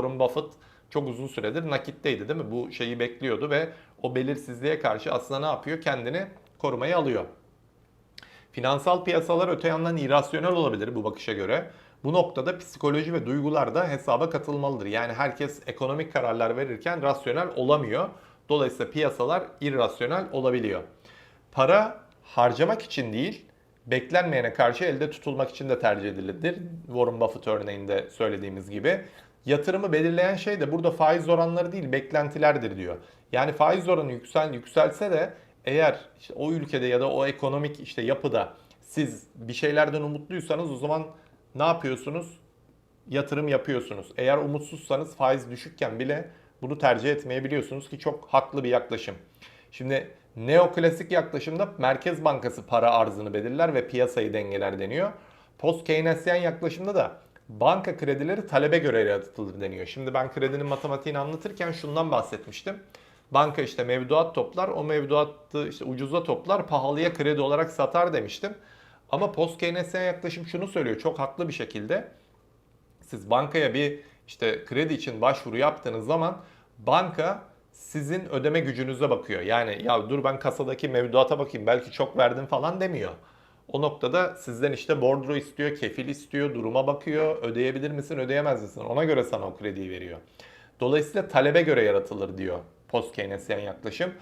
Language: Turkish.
Warren Buffett çok uzun süredir nakitteydi değil mi? Bu şeyi bekliyordu ve o belirsizliğe karşı aslında ne yapıyor? Kendini korumaya alıyor. Finansal piyasalar öte yandan irrasyonel olabilir bu bakışa göre. Bu noktada psikoloji ve duygular da hesaba katılmalıdır. Yani herkes ekonomik kararlar verirken rasyonel olamıyor. Dolayısıyla piyasalar irrasyonel olabiliyor. Para harcamak için değil, beklenmeyene karşı elde tutulmak için de tercih edilir. Warren Buffett örneğinde söylediğimiz gibi. Yatırımı belirleyen şey de burada faiz oranları değil, beklentilerdir diyor. Yani faiz oranı yüksel yükselse de eğer işte o ülkede ya da o ekonomik işte yapıda siz bir şeylerden umutluysanız o zaman ne yapıyorsunuz? Yatırım yapıyorsunuz. Eğer umutsuzsanız faiz düşükken bile bunu tercih etmeyebiliyorsunuz ki çok haklı bir yaklaşım. Şimdi neoklasik yaklaşımda Merkez Bankası para arzını belirler ve piyasayı dengeler deniyor. Post Keynesyen yaklaşımda da banka kredileri talebe göre yaratılır deniyor. Şimdi ben kredinin matematiğini anlatırken şundan bahsetmiştim. Banka işte mevduat toplar, o mevduatı işte ucuza toplar, pahalıya kredi olarak satar demiştim. Ama post Keynesyen yaklaşım şunu söylüyor çok haklı bir şekilde. Siz bankaya bir işte kredi için başvuru yaptığınız zaman banka sizin ödeme gücünüze bakıyor. Yani ya dur ben kasadaki mevduata bakayım belki çok verdim falan demiyor. O noktada sizden işte bordro istiyor, kefil istiyor, duruma bakıyor, ödeyebilir misin, ödeyemez misin? Ona göre sana o krediyi veriyor. Dolayısıyla talebe göre yaratılır diyor post Keynesyen yaklaşım.